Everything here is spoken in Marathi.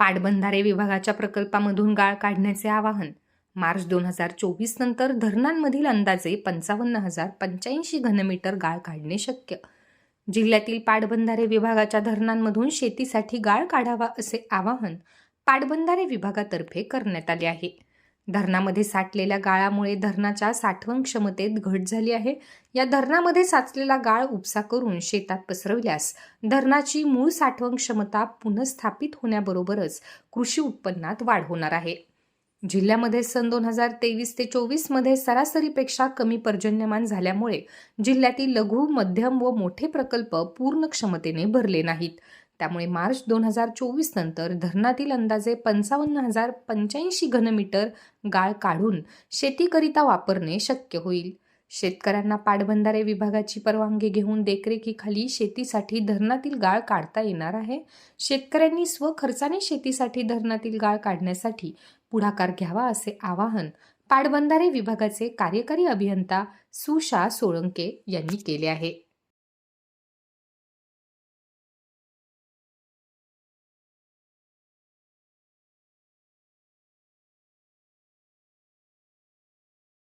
पाटबंधारे विभागाच्या प्रकल्पामधून गाळ काढण्याचे आवाहन. मार्च दोन हजार चोवीस नंतर धरणांमधील अंदाजे पंचावन्न हजार पंच्याऐंशी घनमीटर गाळ काढणे शक्य. जिल्ह्यातील पाटबंधारे विभागाच्या धरणांमधून शेतीसाठी गाळ काढावा असे आवाहन पाटबंधारे विभागातर्फे करण्यात आले आहे. धरणामध्ये साठलेल्या गाळामुळे धरणाच्या साठवण क्षमतेत घट झाली आहे. या धरणामध्ये साचलेला गाळ उपसा करून शेतात पसरवल्यास धरणाची मूळ साठवण क्षमता पुनर्स्थापित होण्याबरोबरच कृषी उत्पन्नात वाढ होणार आहे. जिल्ह्यामध्ये सन दोन हजार तेवीस ते चोवीसमध्ये सरासरीपेक्षा कमी पर्जन्यमान झाल्यामुळे जिल्ह्यातील लघु मध्यम व मोठे प्रकल्प पूर्ण क्षमतेने भरले नाहीत. त्यामुळे मार्च दोन हजार चोवीस नंतर धरणातील अंदाजे पंचावन्न हजार पंच्याऐंशी घनमीटर गाळ काढून शेतीकरिता वापरणे शक्य होईल. शेतकऱ्यांना पाटबंधारे विभागाची परवानगी घेऊन देखरेखीखाली शेतीसाठी धरणातील गाळ काढता येणार आहे. शेतकऱ्यांनी स्वखर्चाने शेतीसाठी धरणातील गाळ काढण्यासाठी पुढाकार घ्यावा असे आवाहन पाटबंधारे विभागाचे कार्यकारी अभियंता सुशा सोळंके यांनी केले आहे.